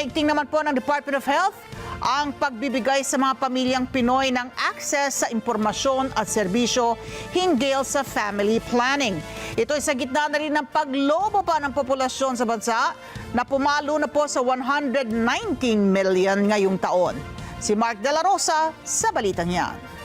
Ipinaigting naman po ng Department of Health ang pagbibigay sa mga pamilyang Pinoy ng access sa impormasyon at serbisyo hinggil sa family planning. Ito ay sa gitna na rin ng paglobo pa ng populasyon sa bansa na pumalo na po sa 119 million ngayong taon. Si Mark De La Rosa sa balitang yan.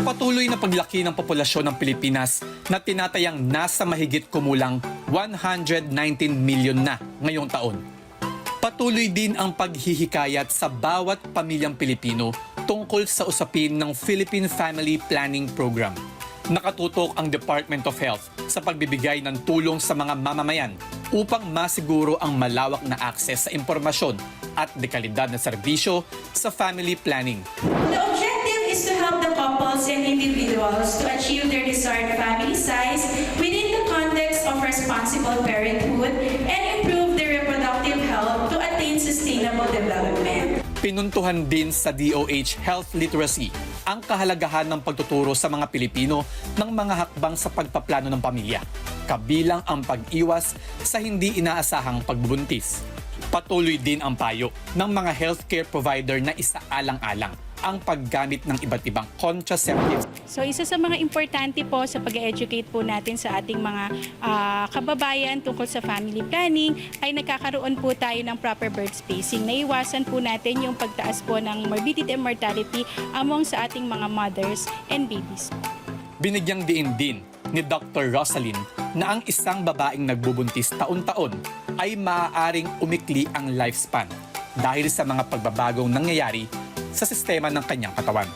Sa patuloy na paglaki ng populasyon ng Pilipinas na tinatayang nasa mahigit kumulang 119 million na ngayong taon. Patuloy din ang paghihikayat sa bawat pamilyang Pilipino tungkol sa usapin ng Philippine Family Planning Program. Nakatutok ang Department of Health sa pagbibigay ng tulong sa mga mamamayan upang masiguro ang malawak na akses sa impormasyon at dekalidad na serbisyo sa family planning. Objective is to help the couples and individuals to achieve their desired family size within the context of responsible parenthood and improve their reproductive health to attain sustainable development. Pinuntuhan din sa DOH Health Literacy ang kahalagahan ng pagtuturo sa mga Pilipino ng mga hakbang sa pagpaplano ng pamilya, kabilang ang pag-iwas sa hindi inaasahang pagbubuntis. Patuloy din ang payo ng mga healthcare provider na isaalang-alang ang paggamit ng iba't ibang contraceptives So isa sa mga importante po sa pag-educate po natin sa ating mga ah, kababayan tungkol sa family planning ay nagkakaroon po tayo ng proper birth spacing. Naiwasan po natin yung pagtaas po ng morbidity and mortality among sa ating mga mothers and babies. Binigyang diin din ni Dr. Rosalyn na ang isang babaeng nagbubuntis taon-taon ay maaaring umikli ang lifespan dahil sa mga pagbabagong nangyayari sa sistema ng kanyang katawan.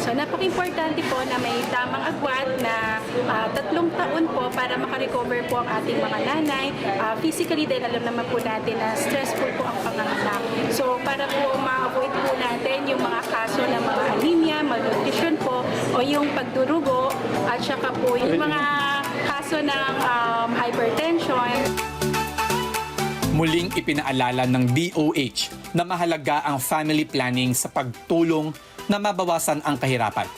So napaka-importante po na may tamang agwat na ah, tatlong taon po para makarecover po ang ating mga nanay. Ah, physically dahil alam naman po natin na stressful po ang panganganak. So para po ma-avoid po natin yung mga kaso ng mga anemia, malnutrition po, o yung pagdurugo, at saka po yung mga kaso ng um, hypertension. Muling ipinaalala ng DOH na mahalaga ang family planning sa pagtulong na mabawasan ang kahirapan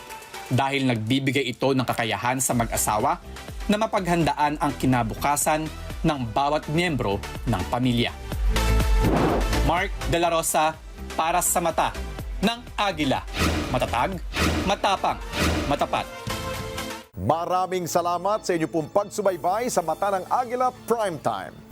dahil nagbibigay ito ng kakayahan sa mag-asawa na mapaghandaan ang kinabukasan ng bawat miyembro ng pamilya. Mark De La Rosa para sa mata ng Agila. Matatag, matapang, matapat. Maraming salamat sa inyo pong pagsubaybay sa Mata ng Agila Primetime.